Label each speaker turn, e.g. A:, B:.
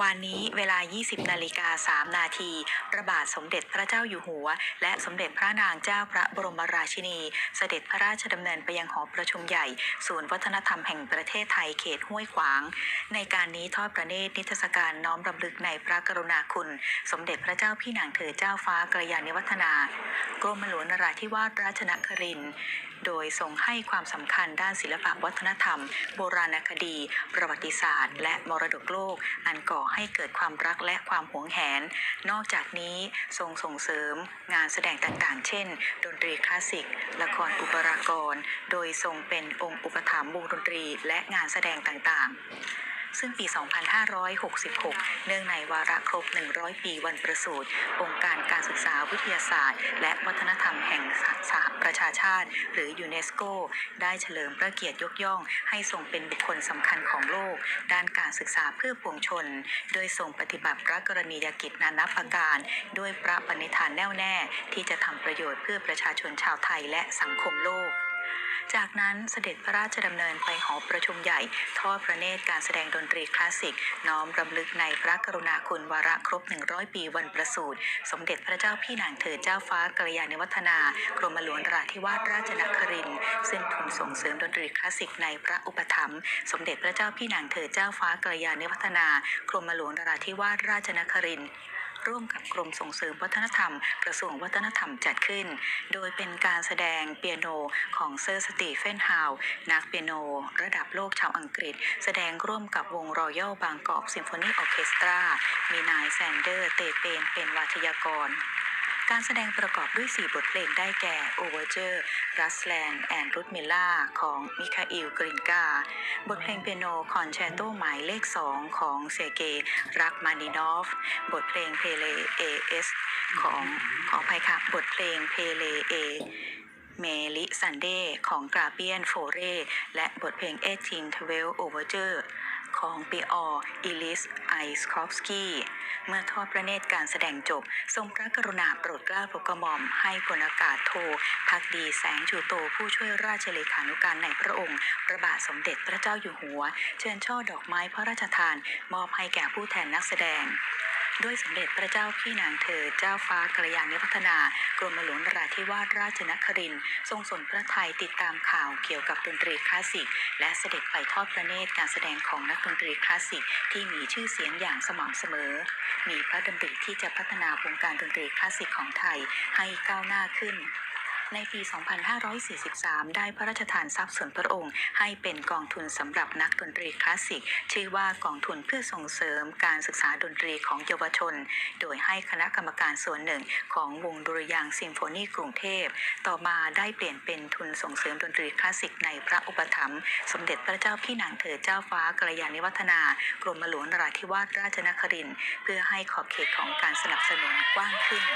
A: วันนี้เวลา 20 นาฬิกา 3 นาทีพระบาทสมเด็จพระเจ้าอยู่หัว และสมเด็จพระนางเจ้าพระบรมราชินี เสด็จพระราชดำเนินไปยังหอประชุมใหญ่ ศูนย์วัฒนธรรมแห่งประเทศไทยเขตห้วยขวาง ในการนี้ทอดพระเนตรนิทรรศการน้อมรำลึกในพระกรุณาคุณ สมเด็จพระเจ้าพี่นางเธอเจ้าฟ้ากระยาณิวัฒนากรมหลวงนราธิวาสราชนครินทร์โดยทรงให้ความสำคัญด้านศิลปวัฒนธรรม โบราณคดี ประวัติศาสตร์ และมรดกโลกอันก่อให้เกิดความรักและความหวงแหน นอกจากนี้ทรงส่งเสริมงานแสดงต่างๆ เช่น ดนตรีคลาสสิก ละครอุปรากร โดยทรงเป็นองค์อุปถัมภ์วงดนตรีและงานแสดงต่างๆ ซึ่งปี 2566 เนื่องในวาระครบ 100 ปีวันประสูติองค์การการศึกษาวิทยาศาสตร์ และวัฒนธรรมแห่งสหประชาชาติ หรือยูเนสโก ได้เฉลิมพระเกียรติยกย่อง ให้ทรงเป็นบุคคลสำคัญของโลก ด้านการศึกษาเพื่อปวงชน โดยทรงปฏิบัติพระกรณียกิจนานาประการ ด้วยพระปณิธานแน่วแน่ที่จะทำประโยชน์เพื่อประชาชนชาวไทยและสังคมโลก จากนั้นเสด็จพระราชดำเนินไปหอประชุมใหญ่ ทอดพระเนตรการแสดงดนตรีคลาสสิก น้อมรำลึกในพระกรุณาคุณวาระครบ 100 ปีวันประสูติ สมเด็จพระเจ้าพี่นางเธอเจ้าฟ้ากระยาณิวัฒนากรมหลวงราธิวาสราชนครินทร์ซึ่งทุนส่งเสริมดนตรีคลาสสิกในพระอุปถัมภ์สมเด็จพระเจ้าพี่นางเธอเจ้าฟ้ากระยาณิวัฒนากรมหลวงราธิวาสราชนครินทร์ ร่วมกับกรมส่งเสริมวัฒนธรรม กระทรวงวัฒนธรรมจัดขึ้น โดยเป็นการแสดงเปียโนของเซอร์สตีเฟนฮาวนักเปียโน ระดับโลกชาวอังกฤษ แสดงร่วมกับวงรอยัลบางกอกซิมโฟนีออเคสตรา มีนายแซนเดอร์ เตเปนเป็นวาทยากร การแสดงประกอบด้วย 4 บทเพลงได้แก่ Overture Rusland and r u t m i l l a ของมิคาอิลกรินกา บทเพลงเปียโนคอนแชตโตหมายเลข 2 ของเซเกรักมานินอฟ บทเพลงเพเลเอเอสของขออภัยค่ะ บทเพลงเพเลเอเมลิซันเดของกราเบียนโฟเรและบทเพลง1812 Overture ของปีอออิลิส ไอสคอฟสกี้ เมื่อทอดพระเนตรการแสดงจบ ทรงพระกรุณาโปรดเกล้าโปรดกระหม่อมให้พลอากาศโทพักดีแสงจูโตผู้ช่วยราชเลขานุการในพระองค์พระบาทสมเด็จพระเจ้าอยู่หัว เชิญช่อดอกไม้พระราชทาน มอบให้แก่ผู้แทนนักแสดง ด้วยสมเด็จพระเจ้าพี่นางเธอเจ้าฟ้ากระยาณิพัฒนากรมหลวงนราธิวาสราชนครินทร์ทรงสนพระไทยติดตามข่าวเกี่ยวกับดนตรีคลาสสิก และเสด็จไปทอดพระเนตรการแสดงของนักดนตรีคลาสสิกที่มีชื่อเสียงอย่างสม่ำเสมอ มีพระดำริที่จะพัฒนาวงการดนตรีคลาสสิกของไทยให้ก้าวหน้าขึ้น ในปี 2543 ได้พระราชทานทรัพย์ส่วนพระองค์ ให้เป็นกองทุนสำหรับนักดนตรีคลาสสิก ชื่อว่ากองทุนเพื่อส่งเสริมการศึกษาดนตรีของเยาวชน โดยให้คณะกรรมการส่วนหนึ่งของวงดุริยางซิมโฟนีกรุงเทพ ต่อมาได้เปลี่ยนเป็นทุนส่งเสริมดนตรีคลาสสิกในพระอุปถัมภ์สมเด็จพระเจ้าพี่นางเธอเจ้าฟ้ากระยาณิวัฒนากรมหลวงนราธิวาสราชนครินทร์เพื่อให้ขอบเขตของการสนับสนุนกว้างขึ้น